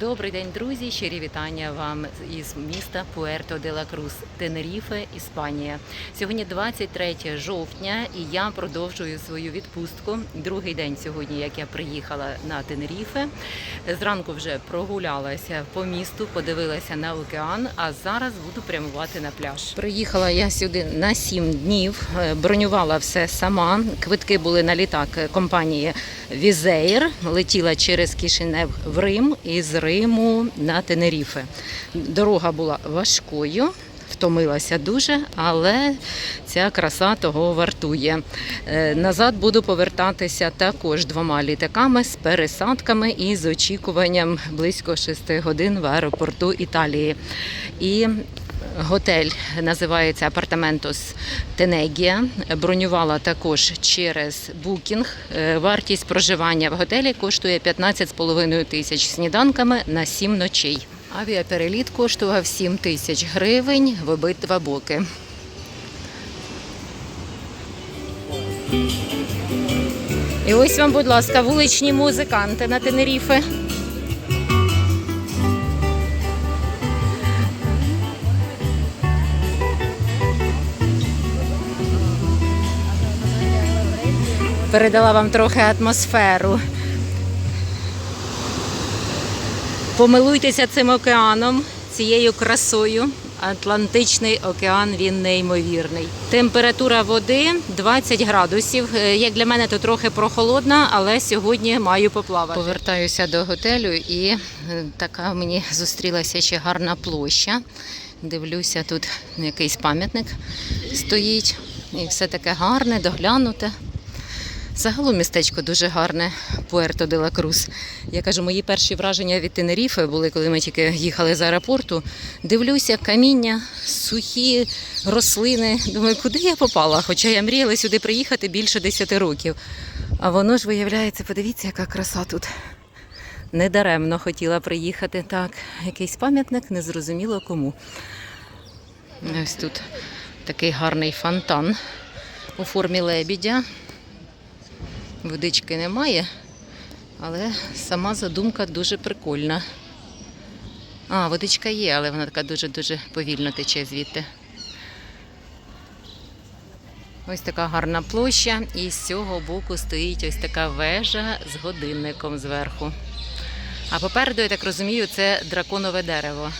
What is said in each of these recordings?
Добрий день, друзі! Щирі вітання вам із міста Пуерто де ла Крус, Тенеріфе, Іспанія. Сьогодні 23 жовтня, і я продовжую свою відпустку. Другий день сьогодні, як я приїхала на Тенеріфе. Зранку вже прогулялася по місту, подивилася на океан, а зараз буду прямувати на пляж. Приїхала я сюди на 7 днів, е, бронювала все сама. Квитки були на літак компанії Візеєр. Летіла через Кишинев в Рим і з Риму на Тенеріфе. Дорога була важкою. Втомилася дуже, але ця краса того вартує. Е, Назад буду повертатися також двома літаками з пересадками і з очікуванням близько 6 годин в аеропорту Італії. І Готель називається Апартаментос Тенегія. Бронювала також через букінг. Е, Вартість проживання в готелі коштує 15,5 тисяч сніданками на 7 ночей. Авіапереліт коштував 7 тисяч гривень в обидва боки. І ось вам, будь ласка, вуличні музиканти на Тенеріфе. Передала вам трохи атмосферу. Помилуйтеся цим океаном, цією красою. Атлантичний океан він неймовірний. Температура води 20 градусів. Е, Як для мене, то трохи прохолодна, але сьогодні маю поплавати. Повертаюся до готелю і е, така мені зустрілася ще гарна площа. Дивлюся, тут якийсь пам'ятник стоїть. І все таке гарне, доглянуте. Загалом містечко дуже гарне, Пуерто де ла Крус. Я кажу, мої перші враження від Тенеріфи були, коли ми тільки їхали з аеропорту. Дивлюся, каміння, сухі рослини. Думаю, куди я попала? Хоча я мріяла сюди приїхати більше 10 років. А воно ж виявляється, подивіться, яка краса тут. Недаремно хотіла приїхати. Так, якийсь пам'ятник, незрозуміло кому. Ось тут такий гарний фонтан у формі лебідя. Водички немає, але сама задумка дуже прикольна. А, водичка є, але вона така дуже-дуже повільно тече звідти. Ось така гарна площа, і з цього боку стоїть ось така вежа з годинником зверху. А попереду, я так розумію, це драконове дерево.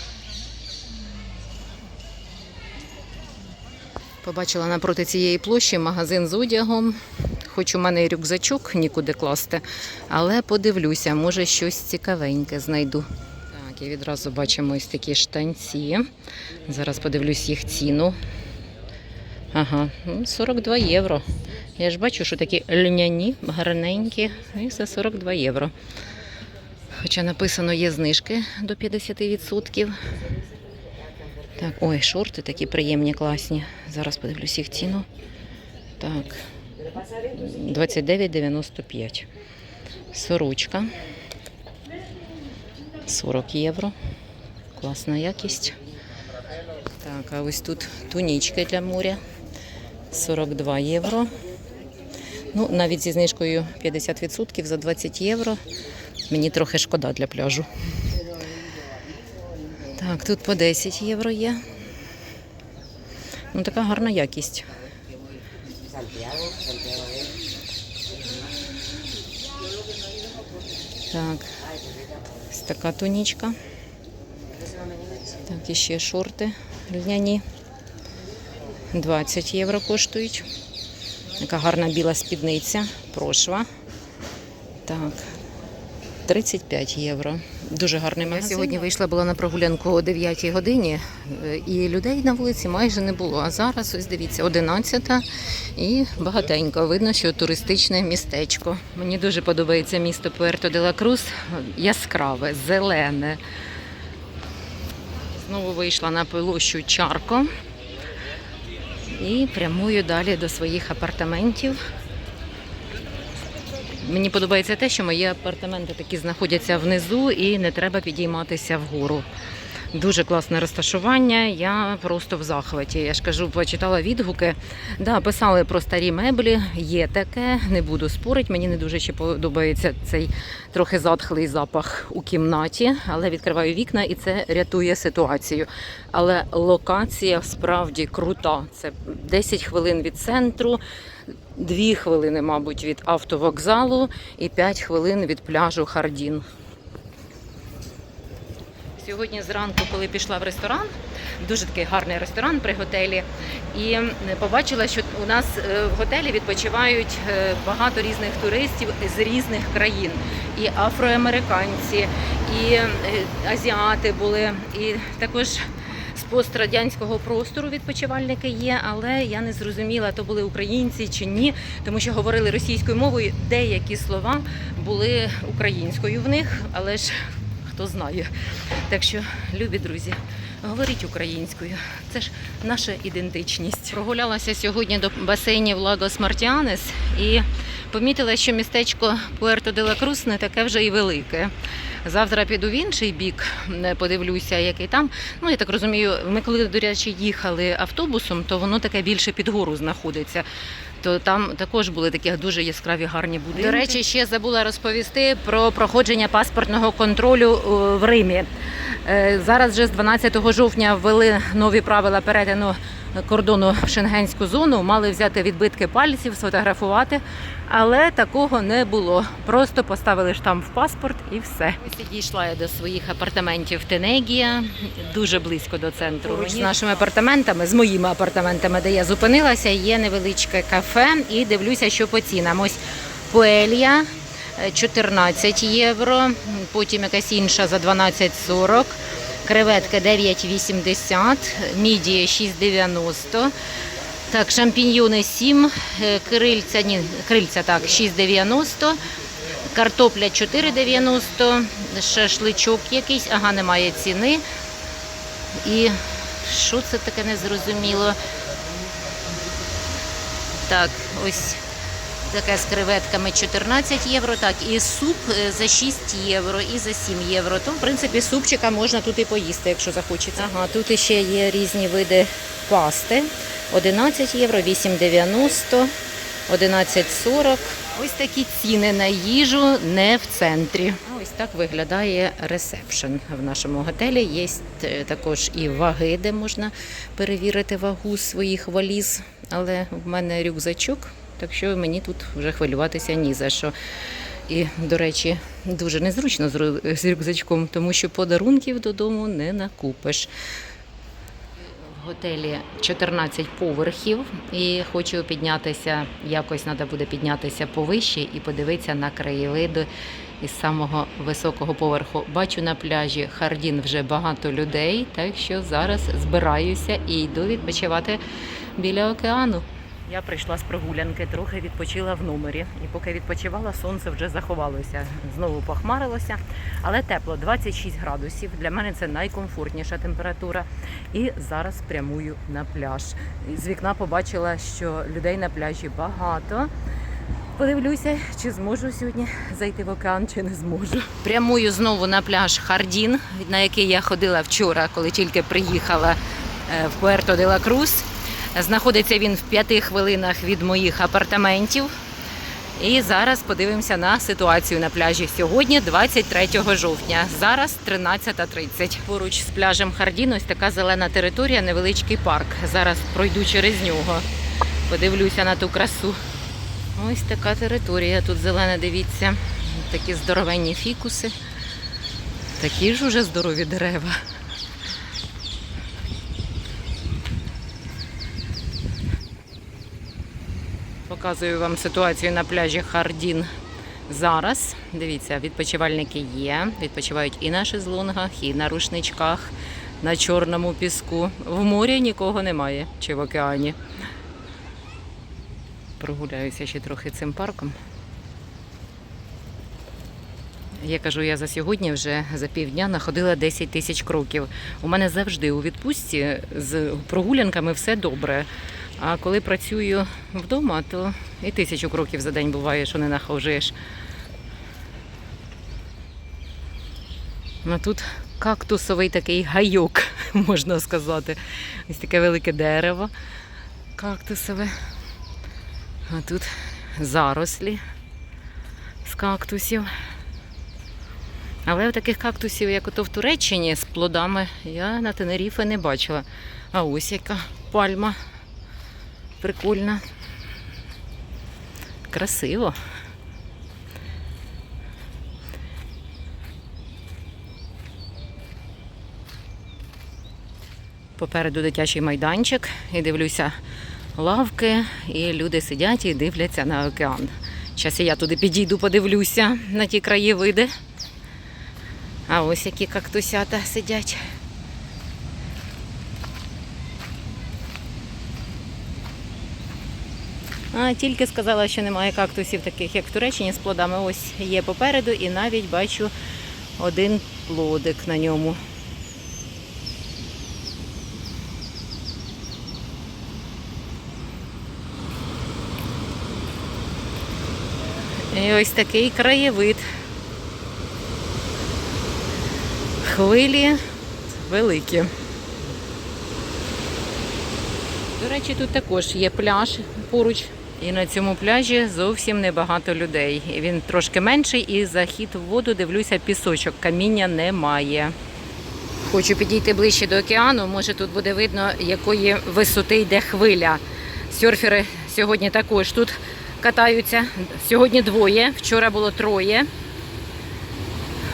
Побачила напроти цієї площі магазин з одягом. Хоч у мене і рюкзачок нікуди класти, але подивлюся, може щось цікавеньке знайду. Так, і відразу бачимо ось такі штанці. Зараз подивлюсь їх ціну. Ага, ну, 42 євро. Я ж бачу, що такі льняні, гарненькі, і за 42 євро. Хоча написано є знижки до 50%. Так, ой, шорти такі приємні, класні. Зараз подивлюсь їх ціну. Так, 29,95. Сорочка. 40 євро. Класна якість. Так, а ось тут тунічки для моря. 42 євро. Ну, навіть зі знижкою 50% за 20 євро. Мені трохи шкода для пляжу. Так, тут по 10 євро є. Ну, така гарна якість. Так, ось така тунічка. Так, і ще шорти льняні. 20 євро коштують. Така гарна біла спідниця, прошва. Так, 35 євро. Дуже гарний магазин. Я сьогодні вийшла була на прогулянку о 9 годині, і людей на вулиці майже не було. А зараз, ось дивіться, 11 і багатенько. Видно, що туристичне містечко. Мені дуже подобається місто Пуерто де ла Крус. Яскраве, зелене. Знову вийшла на площу Чарко і прямую далі до своїх апартаментів. Мені подобається те, що мої апартаменти такі знаходяться внизу і не треба підійматися вгору. Дуже класне розташування. Я просто в захваті. Я ж кажу, почитала відгуки. Да, писали про старі меблі. Є таке, не буду спорити. Мені не дуже ще подобається цей трохи затхлий запах у кімнаті, але відкриваю вікна і це рятує ситуацію. Але локація справді крута. Це 10 хвилин від центру. Дві хвилини, мабуть, від автовокзалу і 5 хвилин від пляжу Хардін. Сьогодні зранку, коли пішла в ресторан, дуже такий гарний ресторан при готелі, і побачила, що у нас е, в готелі відпочивають е, багато різних туристів з різних країн. І афроамериканці, і е, азіати були, і також з пострадянського простору відпочивальники є, але я не зрозуміла, то були українці чи ні, тому що говорили російською мовою. Деякі слова були українською в них, але ж хто знає. Так що, любі друзі, говоріть українською. Це ж наша ідентичність. Прогулялася сьогодні до басейнів Лагос Мартіанес і помітила, що містечко Пуерто де ла Крус не таке вже і велике. Завтра піду в інший бік, подивлюся, який там. Ну, я так розумію, ми коли, до речі, їхали автобусом, то воно таке більше під гору знаходиться. То там також були такі дуже яскраві гарні будинки. До речі, ще забула розповісти про проходження паспортного контролю е, в Римі. Е, Зараз вже з 12 жовтня ввели нові правила перетину кордону в шенгенську зону. Мали взяти відбитки пальців, сфотографувати, але такого не було. Просто поставили штамп в паспорт і все. Підійшла я до своїх апартаментів Тенегія, дуже близько до центру. Поруч з нашими апартаментами, з моїми апартаментами, де я зупинилася, є невеличке кафе і дивлюся, що по цінам. Ось Пуелья е, 14 євро, потім якась інша за 12,40. Креветки 9,80, мідії 6,90. Так, шампіньйони 7, е, крильця, ні, крильця так, 6,90. Картопля 4,90, шашличок якийсь, ага, немає ціни. І що це таке незрозуміло? Так, ось таке з креветками 14 євро, так, і суп е, за 6 євро і за 7 євро. То, в принципі, супчика можна тут і поїсти, якщо захочеться. Ага, тут ще є різні види пасти. 11 євро, 8,90, 11,40. Ось такі ціни на їжу не в центрі. А ось так виглядає ресепшн в нашому готелі. Є е, також і ваги, де можна перевірити вагу своїх валіз. Але в мене рюкзачок, так що мені тут вже хвилюватися ні за що. І, до речі, дуже незручно з рюкзачком, тому що подарунків додому не накупиш. Готелі 14 поверхів і хочу піднятися, якось треба буде піднятися повище і подивитися на краєвиди із самого високого поверху. Бачу на пляжі Хардін вже багато людей, так що зараз збираюся і йду відпочивати біля океану. Я прийшла з прогулянки, трохи відпочила в номері. І поки відпочивала, сонце вже заховалося. Знову похмарилося, але тепло 26 градусів. Для мене це найкомфортніша температура. І зараз прямую на пляж. З вікна побачила, що людей на пляжі багато. Подивлюся, чи зможу сьогодні зайти в океан, чи не зможу. Прямую знову на пляж Хардін, на який я ходила вчора, коли тільки приїхала е, в Пуерто де ла Крус. Знаходиться він в п'яти хвилинах від моїх апартаментів. І зараз подивимося на ситуацію на пляжі. Сьогодні 23 жовтня, зараз 13.30. Поруч з пляжем Хардін ось така зелена територія, невеличкий парк. Зараз пройду через нього. Подивлюся на ту красу. Ось така територія. Тут зелена, дивіться. Такі здоровенні фікуси. Такі ж уже здорові дерева. Показую вам ситуацію на пляжі Хардін зараз. Дивіться, відпочивальники є. Відпочивають і на шезлонгах, і на рушничках, на чорному піску. В морі нікого немає, чи в океані. Прогуляюся ще трохи цим парком. Я кажу, я за сьогодні вже за півдня находила 10 тисяч кроків. У мене завжди у відпустці з прогулянками все добре. А коли працюю вдома, то і тисячу кроків за день буває, що не нахожуєш. А тут кактусовий такий гайок, можна сказати. Ось таке велике дерево кактусове. А тут зарослі з кактусів. Але таких кактусів, як ото в Туреччині з плодами, я на Тенеріфе не бачила. А ось яка пальма прикольна. Красиво. Попереду дитячий майданчик і дивлюся лавки, і люди сидять і дивляться на океан. Зараз я туди підійду, подивлюся на ті краєвиди. А ось які кактусята сидять. А тільки сказала, що немає кактусів таких, як в Туреччині з плодами. Ось є попереду, і навіть бачу один плодик на ньому. І ось такий краєвид. Хвилі великі. До речі, тут також є пляж поруч. І на цьому пляжі зовсім небагато людей. Він трошки менший і захід в воду, дивлюся, пісочок, каміння немає. Хочу підійти ближче до океану. Може тут буде видно, якої висоти йде хвиля. Серфери сьогодні також тут катаються. Сьогодні двоє, вчора було троє.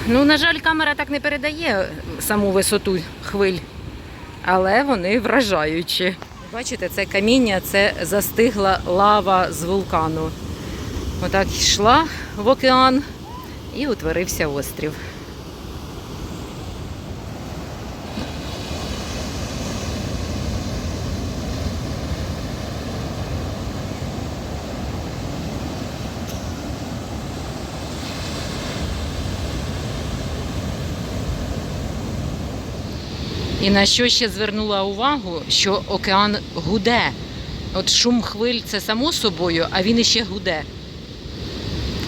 Ну, на жаль, камера так не передає саму висоту хвиль, але вони вражаючі. Бачите, це каміння, це застигла лава з вулкану. Отак йшла в океан і утворився острів. І на що ще звернула увагу, що океан гуде. От шум хвиль це само собою, а він іще гуде.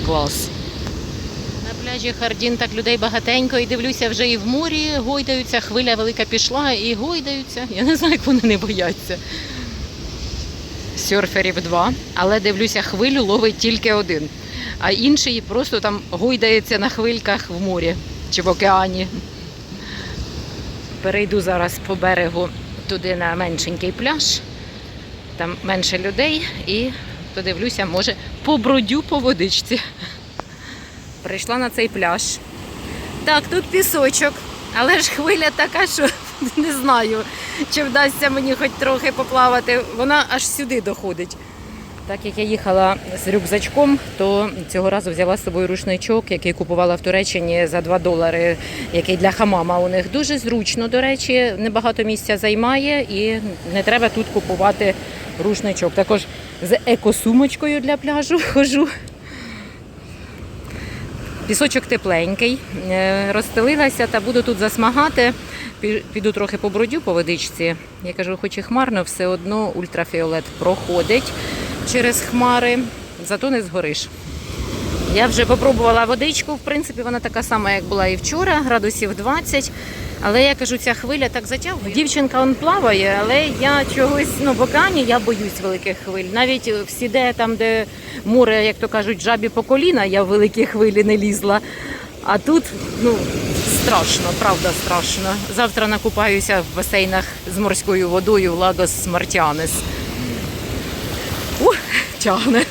Клас. На пляжі Хардін так людей багатенько і дивлюся, вже і в морі гойдаються, хвиля велика пішла і гойдаються. Я не знаю, як вони не бояться. Серферів два, але дивлюся, хвилю ловить тільки один. А інший просто там гойдається на хвильках в морі чи в океані. Перейду зараз по берегу туди на меншенький пляж. Там менше людей і подивлюся, може, побродю по водичці. Прийшла на цей пляж. Так, тут пісочок, але ж хвиля така, що не знаю, чи вдасться мені хоч трохи поплавати. Вона аж сюди доходить. Так як я їхала з рюкзачком, то цього разу взяла з собою рушничок, який купувала в Туреччині за 2 долари, який для хамама у них дуже зручно, до речі, небагато місця займає і не треба тут купувати рушничок. Також з екосумочкою для пляжу хожу. Пісочок тепленький, е, розстелилася та буду тут засмагати. Піду трохи побродю по водичці. Я кажу, хоч і хмарно, все одно ультрафіолет проходить через хмари, зато не згориш. Я вже попробувала водичку, в принципі, вона така сама, як була і вчора, градусів 20. Але я кажу, ця хвиля так затягує. Дівчинка он плаває, але я чогось ну, в океані я боюсь великих хвиль. Навіть всі, де там, де море, як то кажуть, жабі по коліна, я в великі хвилі не лізла. А тут ну, страшно, правда страшно. Завтра накупаюся в басейнах з морською водою Лагос Мартіанес. Ух, тягне.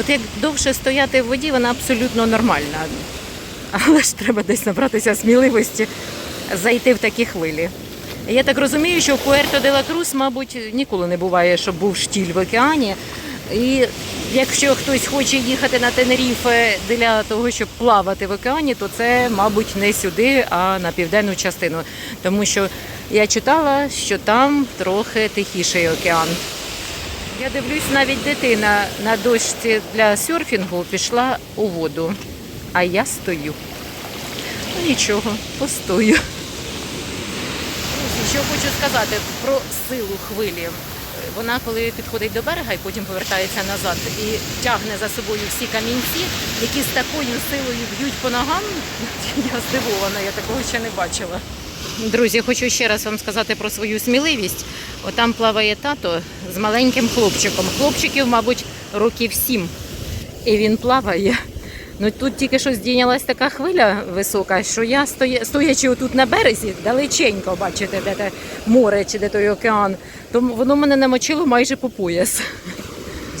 От як довше стояти в воді, вона абсолютно нормальна. Але ж треба десь набратися сміливості зайти в такі хвилі. Я так розумію, що в Пуерто де ла Крус, мабуть, ніколи не буває, щоб був штіль в океані. І якщо хтось хоче їхати на Тенеріфе для того, щоб плавати в океані, то це, мабуть, не сюди, а на південну частину. Тому що я читала, що там трохи тихіший океан. Я дивлюсь, навіть дитина на дошці для серфінгу пішла у воду, а я стою. Ну нічого, постою. Що хочу сказати про силу хвилі. Вона коли підходить до берега і потім повертається назад і тягне за собою всі камінці, які з такою силою б'ють по ногам. Я здивована, я такого ще не бачила. Друзі, хочу ще раз вам сказати про свою сміливість. Отам плаває тато з маленьким хлопчиком. Хлопчиків, мабуть, років сім. І він плаває. Ну тут тільки що здійнялась така хвиля висока, що я стоя, стоячи отут на березі, далеченько, бачите, де те море чи де той океан, то воно мене намочило майже по пояс.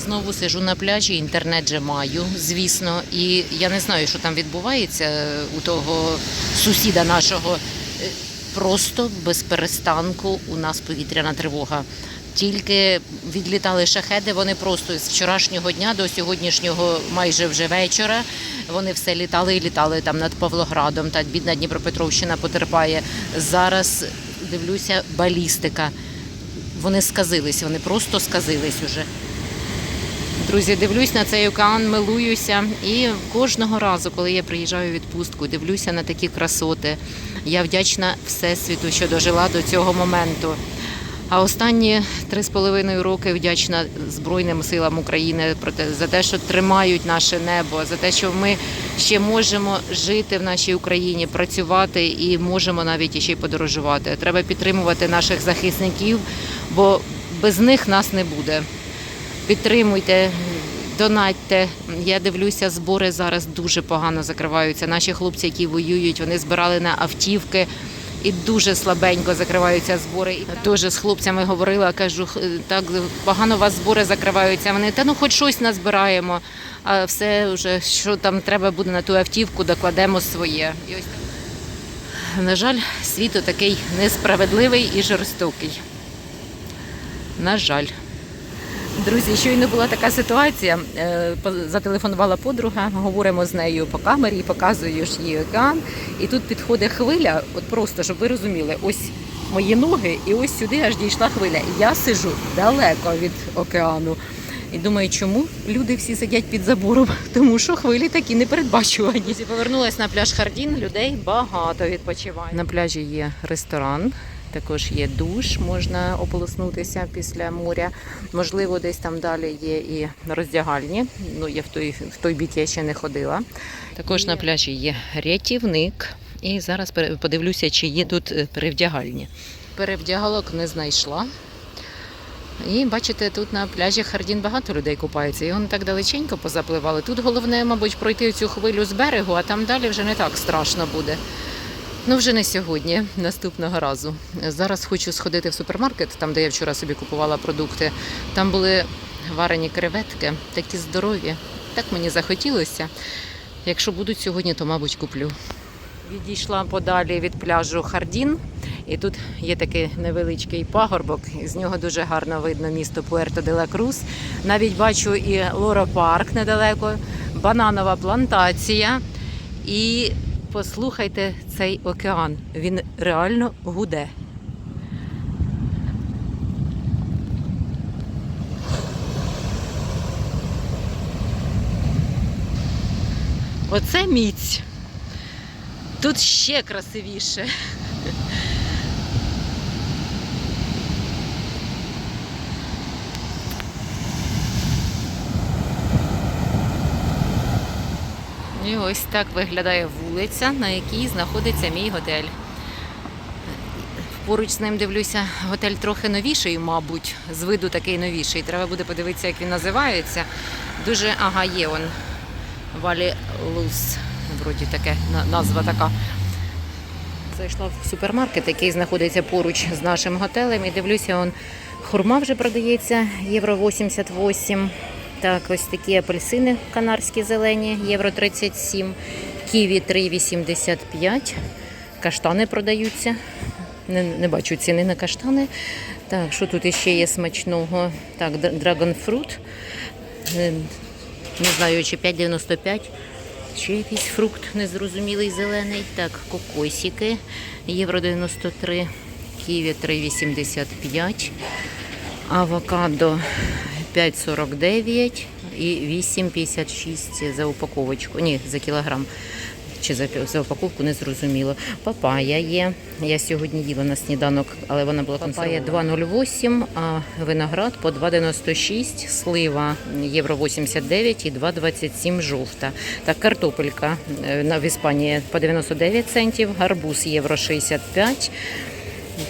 Знову сижу на пляжі, інтернет же маю, звісно, і я не знаю, що там відбувається у того сусіда нашого. Е, Просто без перестанку у нас повітряна тривога. Тільки відлітали шахеди, вони просто з вчорашнього дня до сьогоднішнього майже вже вечора. Вони все літали і літали там над Павлоградом. Та бідна Дніпропетровщина потерпає. Зараз дивлюся, балістика. Вони сказились, вони просто сказились уже. Друзі, дивлюсь на цей океан, милуюся. І кожного разу, коли я приїжджаю в відпустку, дивлюся на такі красоти. Я вдячна Всесвіту, що дожила до цього моменту. А останні три з половиною роки вдячна Збройним силам України за те, що тримають наше небо, за те, що ми ще можемо жити в нашій Україні, працювати і можемо навіть ще й подорожувати. Треба підтримувати наших захисників, бо без них нас не буде. Підтримуйте, донатьте. Я дивлюся, збори зараз дуже погано закриваються. Наші хлопці, які воюють, вони збирали на автівки. І дуже слабенько закриваються збори. Теж з хлопцями говорила, кажу, так погано у вас збори закриваються. Вони та ну хоч щось назбираємо, а все вже що там треба буде на ту автівку, докладемо своє. І ось так. На жаль, світ такий несправедливий і жорстокий. На жаль. Друзі, щойно була така ситуація. е, Зателефонувала подруга, говоримо з нею по камері, показую ж їй океан. І тут підходить хвиля, от просто, щоб ви розуміли, ось мої ноги, і ось сюди аж дійшла хвиля. І я сижу далеко від океану. І думаю, чому люди всі сидять під забором? Тому що хвилі такі непередбачувані. Повернулася на пляж Хардін, людей багато відпочиває. На пляжі є ресторан. Також є душ, можна ополоснутися після моря. Можливо, десь там далі є і роздягальні. Ну, я в той, в той бік я ще не ходила. Також на пляжі є рятівник. І зараз подивлюся, чи є тут е, перевдягальні. Перевдягалок не знайшла. І бачите, тут на пляжі Хардін багато людей купаються. І вони так далеченько позапливали. Тут головне, мабуть, пройти цю хвилю з берегу, а там далі вже не так страшно буде. Ну, вже не сьогодні, наступного разу. Зараз хочу сходити в супермаркет, там, де я вчора собі купувала продукти. Там були варені креветки, такі здорові. Так мені захотілося. Якщо будуть сьогодні, то, мабуть, куплю. Відійшла подалі від пляжу Хардін. І тут є такий невеличкий пагорбок, з нього дуже гарно видно місто Пуерто де ла Крус. Навіть бачу і Лоро Парк недалеко, бананова плантація. І послухайте цей океан. Він реально гуде. Оце міць. Тут ще красивіше. І ось так виглядає вулиця, на якій знаходиться мій готель. Поруч з ним дивлюся, готель трохи новіший, мабуть, з виду такий новіший. Треба буде подивитися, як він називається. Дуже, ага, є он. Валі Лус. Вроді таке назва така. Зайшла в супермаркет, який знаходиться поруч з нашим готелем, і дивлюся, он хурма вже продається, євро 88. Так, ось такі апельсини канарські зелені, євро 37, ківі 3,85, каштани продаються. Не, не бачу ціни на каштани. Так, що тут іще є смачного? Так, драгонфрут. Е, Не знаю, чи 5,95. Ще якийсь фрукт незрозумілий зелений. Так, кокосики. Євро 93, ківі 3,85, авокадо 5,49 і 8,56 за упаковочку. Ні, за кілограм. чи за, за упаковку не зрозуміло. Папая є. Я сьогодні їла на сніданок, але вона була Папая 2,08, а виноград по 2,96, слива євро 89 і 2,27 жовта. Так, картопелька е, в Іспанії по 99 центів, гарбуз євро 65.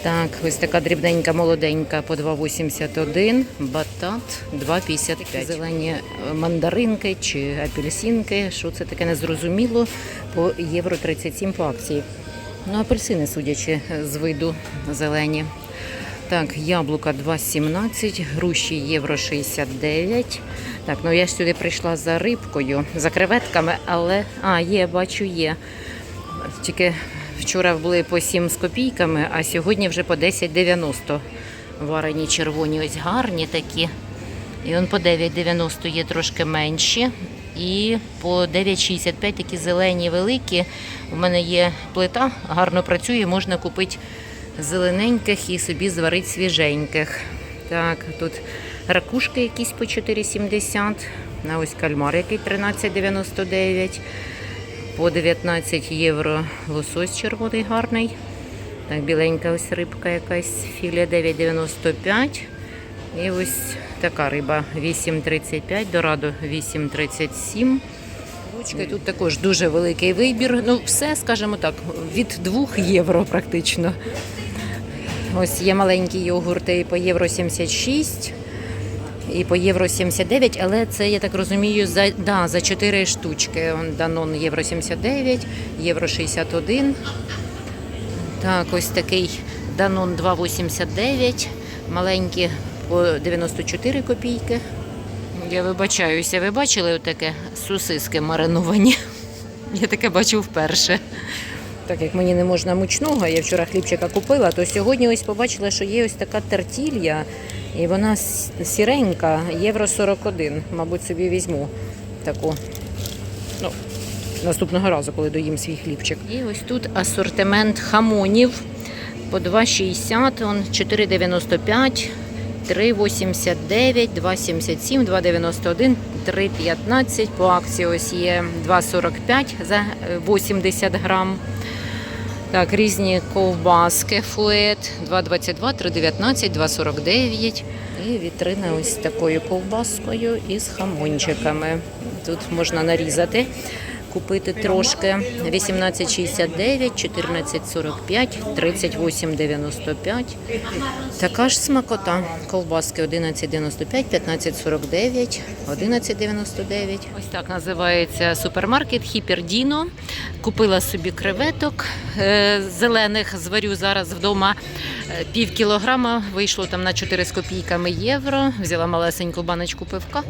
Так, ось така дрібненька, молоденька по 2,81, батат 2,55. Зелені е, мандаринки чи апельсинки, що це таке незрозуміло, по євро 37 по акції. Ну, апельсини, судячи з виду, зелені. Так, яблука 2,17, груші євро 69. Так, ну я ж сюди прийшла за рибкою, за креветками, але. А, є, бачу, є. Тільки вчора були по 7 з копійками, а сьогодні вже по 10,90. Варені червоні, ось гарні такі. І он по 9,90 є трошки менші. І по 9,65 такі зелені великі. У мене є плита, гарно працює, можна купити зелененьких і собі зварити свіженьких. Так, тут ракушки якісь по 4,70. А ось кальмар, який 13,99. По 19 євро лосось червоний гарний. Так, біленька ось рибка якась, філе 9,95. І ось така риба 8,35, дорадо 8,37. Ручки тут також дуже великий вибір. Ну, все, скажімо так, від 2 євро практично. Ось є маленькі йогурти по євро 76 і по євро 79, але це, я так розумію, за, да, за 4 штучки. Данон євро 79, євро 61. Так, ось такий Данон 2,89, маленькі по 94 копійки. Я вибачаюся, ви бачили отаке сосиски мариновані? Я таке бачу вперше. Так як мені не можна мучного, я вчора хлібчика купила, то сьогодні ось побачила, що є ось така тертілья, і вона сіренька, євро 41. Мабуть, собі візьму таку. Ну, наступного разу, коли доїм свій хлібчик. І ось тут асортимент хамонів по 2,60, он 4,95, 3,89, 2,77, 2,91, 3,15. По акції ось є 2,45 за е, 80 грам. Так, різні ковбаски, фует 2,22, 3,19, 2,49. І вітрина ось такою ковбаскою із хамончиками. Тут можна нарізати, купити трошки. 18,69, 14,45, 38,95. Така ж смакота. Ковбаски 11,95, 15,49, 11,99. Ось так називається супермаркет Хіпердіно. Купила собі креветок е, зелених, зварю зараз вдома пів кілограма. Вийшло там на 4 з копійками євро. Взяла малесеньку баночку пивка.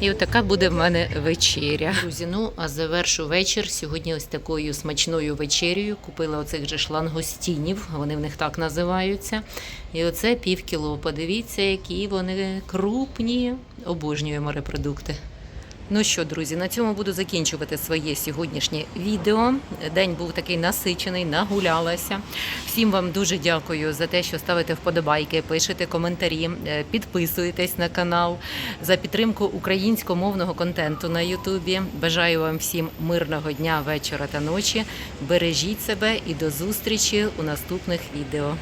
І отака буде в мене вечеря. Друзі, ну а завершу вечір сьогодні ось такою смачною вечерею. Купила оцих же шлангостінів, вони в них так називаються. І оце пів кіло. Подивіться, які вони крупні. Обожнюю морепродукти. Ну що, друзі, на цьому буду закінчувати своє сьогоднішнє відео. День був такий насичений, нагулялася. Всім вам дуже дякую за те, що ставите вподобайки, пишете коментарі, е, підписуєтесь на канал за підтримку українськомовного контенту на Ютубі. Бажаю вам всім мирного дня, вечора та ночі. Бережіть себе і до зустрічі у наступних відео.